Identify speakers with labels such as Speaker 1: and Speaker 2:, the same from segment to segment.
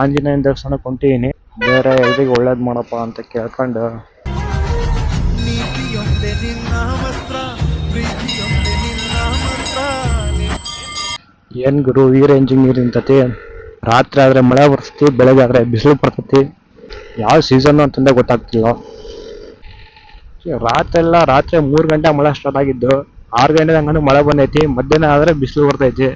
Speaker 1: ಆಂಜನೇಯನ ದೇವಸ್ಥಾನಕ್ಕೆ ಹೊಂಟಿದ್ದೀನಿ ಬೇರೆ ಎಲ್ರಿಗೂ ಒಳ್ಳೇದು ಮಾಡಪ್ಪ ಅಂತ ಕೇಳ್ಕೊಂಡು. ಏನ್ ಗುರು ವೀರ ರೇಂಜಿಂಗ್ ನೀರು ನಿಂತತಿ ರಾತ್ರಿ ಆದ್ರೆ ಮಳೆ ಬರ್ತತಿ ಬೆಳಗ್ಗೆ ಆದ್ರೆ ಬಿಸಿಲು ಬರ್ತತಿ. ಯಾವ ಸೀಸನ್ ಅಂತಂದೇ ಗೊತ್ತಾಗ್ತಿಲ್ಲ. ರಾತ್ರಿ ಎಲ್ಲ ರಾತ್ರಿ ಮೂರು ಗಂಟೆ ಮಳೆ ಸ್ಟಾರ್ಟ್ ಆಗಿದ್ದು ಆರು ಗಂಟೆ ಹಂಗ ಮಳೆ ಬಂದೈತಿ ಮಧ್ಯಾಹ್ನ ಆದ್ರೆ ಬಿಸಿಲು ಬರ್ತೈತಿ.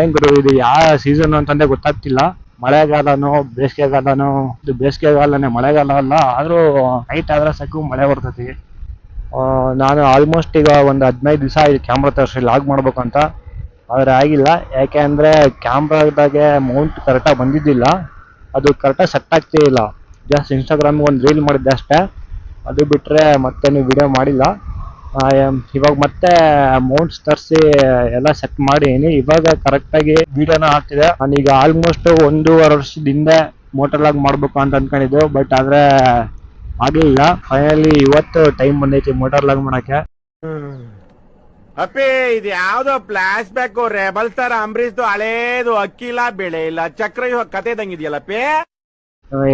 Speaker 1: ಏನ್ ಗುರು ಇದು ಯಾವ ಸೀಸನ್ ಅಂತಂದೇ ಗೊತ್ತಾಗ್ತಿಲ್ಲ. ಮಳೆಗಾಲನೋ, ಬೇಸಿಗೆಗಾಲನೋ, ಇದು ಬೇಸಿಗೆಗಾಲನೇ ಮಳೆಗಾಲ ಅಲ್ಲ, ಆದರೂ ನೈಟ್ ಆದ್ರೆ ಸಾಕು ಮಳೆ ಬರ್ತೈತಿ. ನಾನು ಆಲ್ಮೋಸ್ಟ್ ಈಗ ಒಂದು ಹದಿನೈದು ದಿವಸ ಆಯ್ತು ಕ್ಯಾಮ್ರಾ ತರಿಸಿ, ಲಾಗ್ ಅಂತ. ಆದ್ರೆ ಆಗಿಲ್ಲ. ಯಾಕೆ ಅಂದರೆ ಕ್ಯಾಮ್ರಾದಾಗೆ ಮೌಂಟ್ ಕರೆಕ್ಟಾಗಿ ಬಂದಿದ್ದಿಲ್ಲ. ಅದು ಕರೆಕ್ಟಾಗಿ ಸೆಟ್ ಆಗ್ತೇ ಇಲ್ಲ. ಜಸ್ಟ್ ಇನ್ಸ್ಟಾಗ್ರಾಮ್ಗೆ ಒಂದು ರೀಲ್ ಮಾಡಿದ್ದೆ ಅಷ್ಟೇ. ಅದು ಬಿಟ್ಟರೆ ಮತ್ತೆ ನೀವು ವಿಡಿಯೋ ಮಾಡಿಲ್ಲ. ಇವಾಗ ಮತ್ತೆ ಮೌಂಟ್ಸ್ ತರಿಸಿ ಎಲ್ಲ ಸೆಟ್ ಮಾಡೀನಿ. ಇವಾಗ ಕರೆಕ್ಟಾಗಿ ವಿಡಿಯೋನ ಆಗ್ತಿದೆ ಈಗ ಆಲ್ಮೋಸ್ಟ್ ಒಂದೂವರೆ ವರ್ಷದಿಂದ ಮೋಟರ್ ಲಾಗ್ ಮಾಡ್ಬೇಕು ಅಂತ ಅನ್ಕೊಂಡಿದ್ದು. ಬಟ್ ಆದ್ರೆ ಆಗ್ಲಿಲ್ಲ. ಫೈನಲಿ ಇವತ್ತು ಟೈಮ್ ಬಂದೈತಿ ಮೋಟರ್ ಲಾಗ್ ಮಾಡಕ್ಕೆ.
Speaker 2: ಅಪ್ಪಿ ಇದು ಯಾವ್ದೋ ಫ್ಲಾಶ್ ಬ್ಯಾಕ್ ರೆಬಲ್ ಸ್ಟಾರ್ ಅಂಬರೀಶ್ದು ಹಳೇದು ಅಕ್ಕಿಲ್ಲ ಬೆಳೆ ಇಲ್ಲ. ಚಕ್ರ ಇವಾಗ ಕತೆ ಇದಂಗಿದೆಯಲ್ಲಪ್ಪಿ
Speaker 1: ಆ,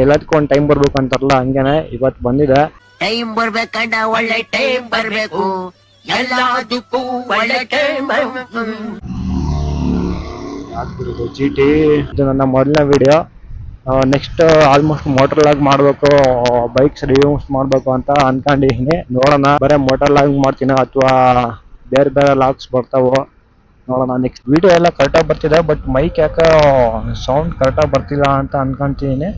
Speaker 1: ಎಲ್ಲದಕ್ಕೂ ಒಂದು ಟೈಮ್ ಬರ್ಬೇಕು ಅಂತಾರಲ್ಲ ಹಂಗೇನೆ ಇವತ್ತು ಬಂದಿದೆ.
Speaker 3: ಟೈಮ್ ಬರ್ಬೇಕಂಡ ಒಳ್ಳೆ ಟೈಮ್ ಬರ್ಬೇಕು. ಎಲ್ಲದಕ್ಕೂ ಒಳ್ಳೆ ಟೈಮ್ ಬರ್ಬೇಕು.
Speaker 1: ಆಗ್ಬಿಡುದು ಜಿ ಟಿ ಇದು ನನ್ನ ಮೊದಲನೇ video next almost motor log ಮಾಡಬೇಕು ಬೈಕ್ಸ್ ರಿವ್ಯೂಸ್ ಮಾಡಬೇಕು ಅಂತ ಅನ್ಕೊಂಡಿದ್ದೀನಿ. ನೋಡೋಣ ಬರೀ ಮೋಟರ್ ಲಾಗ್ ಮಾಡ್ತೀನಿ ಅಥವಾ ಬೇರೆ ಬೇರೆ ಲಾಗ್ಸ್ ಬರ್ತಾವೋ. ನೋಡೋಣ ನೆಕ್ಸ್ಟ್ ವಿಡಿಯೋ ಎಲ್ಲ ಕರೆಕ್ಟಾಗಿ ಬರ್ತಿದೆ ಬಟ್ ಮೈಕ್ ಯಾಕೆ ಸೌಂಡ್ ಕರೆಕ್ಟಾಗಿ ಬರ್ತಿಲ್ಲ ಅಂತ ಅನ್ಕೊಂತೀನಿ.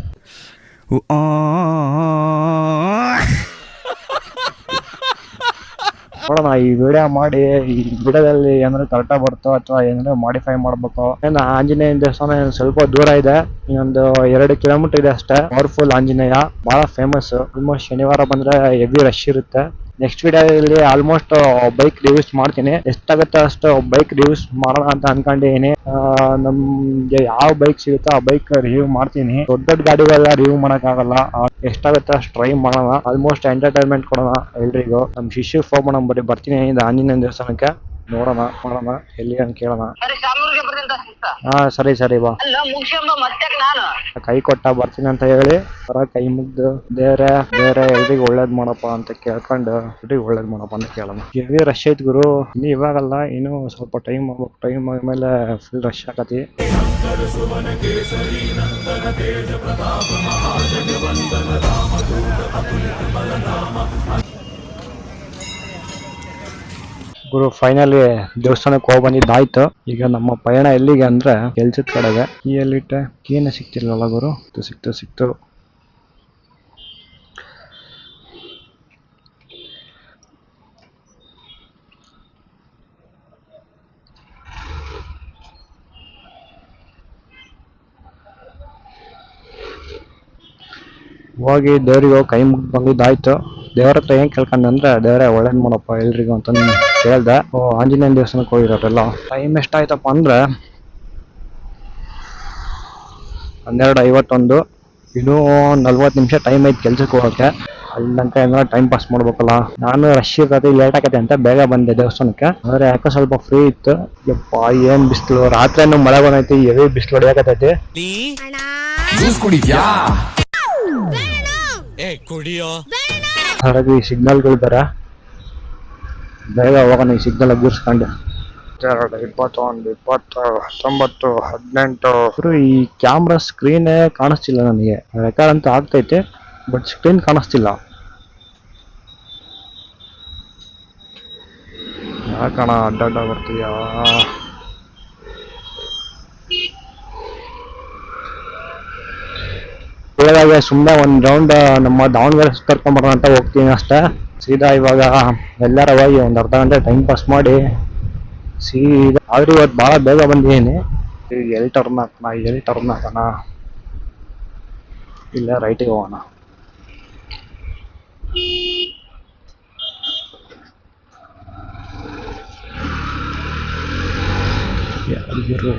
Speaker 1: ನೋಡೋಣ ಈ ವಿಡಿಯೋ ಮಾಡಿ ಈ ವಿಡಿಯೋದಲ್ಲಿ ಏನಾದ್ರು ಕರೆಕ್ಟಾಗಿ ಬರುತ್ತೋ ಅಥವಾ ಏನಾದ್ರು ಮಾಡಿಫೈ ಮಾಡ್ಬೇಕು. ಏನು ಆಂಜನೇಯ ದೇವಸ್ಥಾನ ಸ್ವಲ್ಪ ದೂರ ಇದೆ ಇನ್ನೊಂದು ಎರಡು ಕಿಲೋಮೀಟರ್ ಇದೆ ಅಷ್ಟೇ. ಪವರ್ಫುಲ್ ಆಂಜನೇಯ ಬಹಳ ಫೇಮಸ್ ಆಲ್ಮೋಸ್ಟ್ ಶನಿವಾರ ಬಂದ್ರೆ ಹೆವಿ ರಶ್ ಇರುತ್ತೆ. ನೆಕ್ಸ್ಟ್ ವಿಡಿಯೋದಲ್ಲಿ ಆಲ್ಮೋಸ್ಟ್ ಬೈಕ್ ರಿವ್ಯೂಸ್ ಮಾಡ್ತೀನಿ. ಎಷ್ಟಾಗುತ್ತೆ ಅಷ್ಟು ಬೈಕ್ ರಿವ್ಯೂಸ್ ಮಾಡೋಣ ಅಂತ ಅನ್ಕೊಂಡಿದ್ದೀನಿ. ನಮ್ಗೆ ಯಾವ ಬೈಕ್ ಸಿಗುತ್ತೋ ಆ ಬೈಕ್ ರಿವ್ಯೂ ಮಾಡ್ತೀನಿ. ದೊಡ್ಡ ದೊಡ್ಡ ಗಾಡಿಗಳೆಲ್ಲ ರಿವ್ಯೂ ಆಗಲ್ಲ ಎಷ್ಟಾಗುತ್ತೆ ಅಷ್ಟು ಟ್ರೈ ಮಾಡೋಣ. ಆಲ್ಮೋಸ್ಟ್ ಎಂಟರ್ಟೈನ್ಮೆಂಟ್ ಕೊಡೋಣ ಎಲ್ರಿಗೂ. ನಮ್ ಶಿಶು ಫೋನ್ ನಂಬರ್ ಬರ್ತೀನಿ. ಆಂಜನೇಯ ದೇವಸ್ಥಾನಕ್ಕೆ. ನೋಡೋಣ, ಮಾಡೋಣ. ಎಲ್ಲಿ ಅಂತ ಕೇಳೋಣ
Speaker 4: ಸರಿ ಶಾಮೂರ್ಗೆ ಬರ್ತೀನಿ ಸಿಗ್ತ
Speaker 1: ಹಾ ಸರಿ ಸರಿ ಬಾ.
Speaker 4: ಅಲ್ಲ ಮುಗಿಸ್ಕೊಂಬ ಮತ್ತೆ ನಾನು.
Speaker 1: ಕೈ ಕೊಟ್ಟ ಬರ್ತೀನಿ ಅಂತ ಹೇಳಿ ಬರ ಕೈ ಮುಗ್ದು ದೇವ್ರೆ ಬೇರೆ ಎಲ್ರಿಗೂ ಒಳ್ಳೇದ್ ಮಾಡಪ್ಪ ಅಂತ ಕೇಳ್ಕೊಂಡು ಎಲ್ರಿಗೂ ಒಳ್ಳೇದ್ ಮಾಡಪ್ಪ ಅಂತ ಕೇಳೋಣ. ಹೆವಿ ರಶ್ ಐತ್ ಗುರು. ನೀ ಇವಾಗಲ್ಲ ಇನ್ನು ಸ್ವಲ್ಪ ಟೈಮ್ ಆಗ್ಬೇಕು ಟೈಮ್ ಆದ್ಮೇಲೆ ಫುಲ್ ರಶ್ ಆಗತಿ. ಗುರು ಫೈನಲಿ ದೇವಸ್ಥಾನಕ್ಕೆ ಹೋಗಿ ಬಂದಿದ್ದಾಯ್ತು. ಈಗ ನಮ್ಮ ಪಯಣ ಎಲ್ಲಿಗೆ ಅಂದ್ರೆ ಕೆಲ್ಸದ ಕಡೆಗೆ. ಈ ಎಲ್ಲಿಟ್ಟೆ ಕೀನ ಸಿಕ್ತಿರ್ಲಲ್ಲ ಗುರು. ಸಿಕ್ತು ಸಿಕ್ತು ಹೋಗಿ ದೇವರಿಗೆ ಕೈ ಮುಗಿದು ಬಂದಿದ್ದಾಯ್ತು. ದೇವ್ರ ಹತ್ರ ಏನ್ ಕೇಳ್ಕೊಂಡಂದ್ರೆ ದೇವ್ರೆ ಒಳ್ಳೇದ್ ಮಾಡಪ್ಪ ಎಲ್ರಿಗೂ ಅಂತ ಕೇಳ್ದೆ. ಓ ಆಂಜನೇಯ ದೇವಸ್ಥಾನಕ್ಕೆ ಹೋಗಿರೋರೆಲ್ಲ? ಟೈಮ್ ಎಷ್ಟಾಯ್ತಪ್ಪ ಅಂದ್ರೆ ಹನ್ನೆರಡು ಐವತ್ತೊಂದು ಇನ್ನೂ ನಲ್ವತ್ತು ನಿಮಿಷ ಟೈಮ್ ಐತೆ ಕೆಲ್ಸಕ್ಕೆ ಹೋಗೋಕೆ ಅಲ್ಲಿ ತನಕ ಏನೋ ಟೈಮ್ ಪಾಸ್ ಮಾಡ್ಬೇಕಲ್ಲ? ನಾನು ರಶ್ ಇರ್ತದೆ ಲೇಟ್ ಆಗತ್ತೆ ಅಂತ ಬೇಗ ಬಂದೆ ದೇವಸ್ಥಾನಕ್ಕೆ. ಆದ್ರೆ ಯಾಕೋ ಸ್ವಲ್ಪ ಫ್ರೀ ಇತ್ತು. ಯಪ್ಪ ಏನ್ ಬಿಸಿಲು? ರಾತ್ರಿ ಮಳೆ ಬಂದೈತಿ ಎವಿ ಬಿಸಿಲು ಹೊಡಿಯಕತ್ತೈತಿ. ಹಾಗಾಗಿ ಈ ಸಿಗ್ನಲ್ಗಳು ಬೇರೆ ಬೇಗ ಹೋಗೋಣ ಈ ಸಿಗ್ನಲ್ ಅಗ್ಗಿರ್ಸ್ಕೊಂಡು ಎರಡು ಇಪ್ಪತ್ತೊಂದು ಇಪ್ಪತ್ತು ಹತ್ತೊಂಬತ್ತು ಹದಿನೆಂಟು. ಗುರು, ಈ ಕ್ಯಾಮ್ರಾ ಸ್ಕ್ರೀನೇ ಕಾಣಿಸ್ತಿಲ್ಲ ನನಗೆ. ರೆಕಾರ್ಡ್ ಅಂತ ಆಗ್ತೈತೆ ಬಟ್ ಸ್ಕ್ರೀನ್ ಕಾಣಿಸ್ತಿಲ್ಲ. ಯಾಕಣ ಅಡ್ಡಾಡ ಬರ್ತೀಯಾ ಬೆಳಗ್ಗೆ ಸುಮ್ಮನೆ ಒಂದು ರೌಂಡ್ ನಮ್ಮ ದಾವಣಗೆರೆ ಬರೋಣ ಅಂತ ಹೋಗ್ತೀನಿ ಅಷ್ಟೇ. ಸೀದಾ ಇವಾಗ ಎಲ್ಲರ ಹೋಗಿ ಒಂದು ಅರ್ಧ ಗಂಟೆ ಟೈಮ್ ಪಾಸ್ ಮಾಡಿ ಸೀದಾ ಆದ್ರೆ ಇವತ್ತು ಭಾಳ ಬೇಗ ಬಂದಿದ್ದೀನಿ. ಈಗ ಎಲ್ಲಿ ಟರ್ನ್ ಹಾಕೋಣ ಎಲ್ಲಿ ಟರ್ನ್ ಹಾಕೋಣ ಇಲ್ಲ ರೈಟಿಗೆ ಹೋಗೋಣ.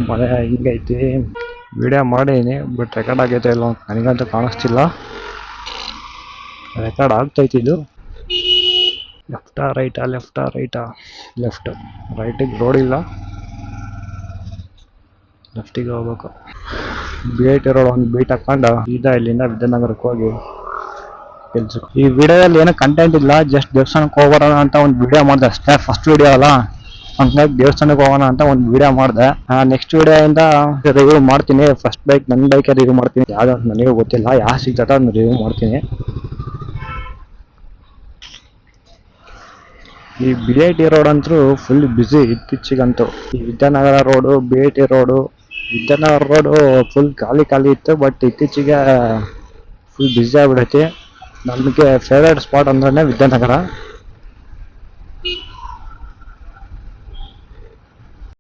Speaker 1: ಮಳೆ ಹಿಂಗೈತಿ. ವಿಡಿಯೋ ಮಾಡೀನಿ ಬಟ್ ರೆಕಾರ್ಡ್ ಆಗೈತೆ ಇಲ್ಲ ಅಂತ ನನಗಂತೂ ಕಾಣಿಸ್ತಿಲ್ಲ. ರೆಕಾರ್ಡ್ ಆಗ್ತೈತಿ ಇದು ಲೆಫ್ಟಾ ರೈಟಾ ಲೆಫ್ಟಾ ರೈಟಾ ಲೆಫ್ಟ್ ರೈಟಿಗೆ ರೋಡ್ ಇಲ್ಲ. ಲೆಫ್ಟಿಗೆ ಹೋಗ್ಬೇಕು. ಬಿ ಇರೋ ಒಂದು ಬೀಟ್ ಹಾಕೊಂಡು ಈಗ ಇಲ್ಲಿಂದ ವಿದ್ಯಾನಗರಕ್ಕೆ ಹೋಗಿ ಕೆಲ್ಸಕ್ಕೆ. ಈ ವಿಡಿಯೋದಲ್ಲಿ ಏನೂ ಕಂಟೆಂಟ್ ಇಲ್ಲ ಜಸ್ಟ್ ದೇವಸ್ಥಾನಕ್ಕೆ ಹೋಗೋಣ ಅಂತ ಒಂದು ವಿಡಿಯೋ ಮಾಡಿದೆ ಅಷ್ಟೇ ಫಸ್ಟ್ ವಿಡಿಯೋ ಅಲ್ಲ. ಹಂಗಾಗಿ ದೇವಸ್ಥಾನಕ್ಕೆ ಹೋಗೋಣ ಅಂತ ಒಂದು ವಿಡಿಯೋ ಮಾಡಿದೆ. ನೆಕ್ಸ್ಟ್ ವಿಡಿಯೋಯಿಂದ ರಿವ್ಯೂ ಮಾಡ್ತೀನಿ. ಫಸ್ಟ್ ಬೈಕ್ ನನ್ನ ಬೈಕ್ ರಿವ್ಯೂ ಮಾಡ್ತೀನಿ. ಯಾವ್ದು ನನಗೆ ಗೊತ್ತಿಲ್ಲ. ಯಾವ ಸಿಗ್ತಾ ಅದನ್ನ ರಿವ್ಯೂ ಮಾಡ್ತೀನಿ. ಈ ಬಿ ಐ ಟಿ ರೋಡ್ ಅಂತೂ ಫುಲ್ ಬ್ಯುಸಿ ಇತ್ತೀಚಿಗಂತೂ. ಈ Vidyanagar road B I T road Vidyanagar road full ಖಾಲಿ ಖಾಲಿ ಇತ್ತು ಬಟ್ ಇತ್ತೀಚೆಗೆ ಫುಲ್ ಬ್ಯುಸಿ ಆಗಿಬಿಡತ್ತೆ ನಮಗೆ ಫೇವ್ರೇಟ್ ಸ್ಪಾಟ್ ಅಂದ್ರೆ ವಿದ್ಯಾನಗರ.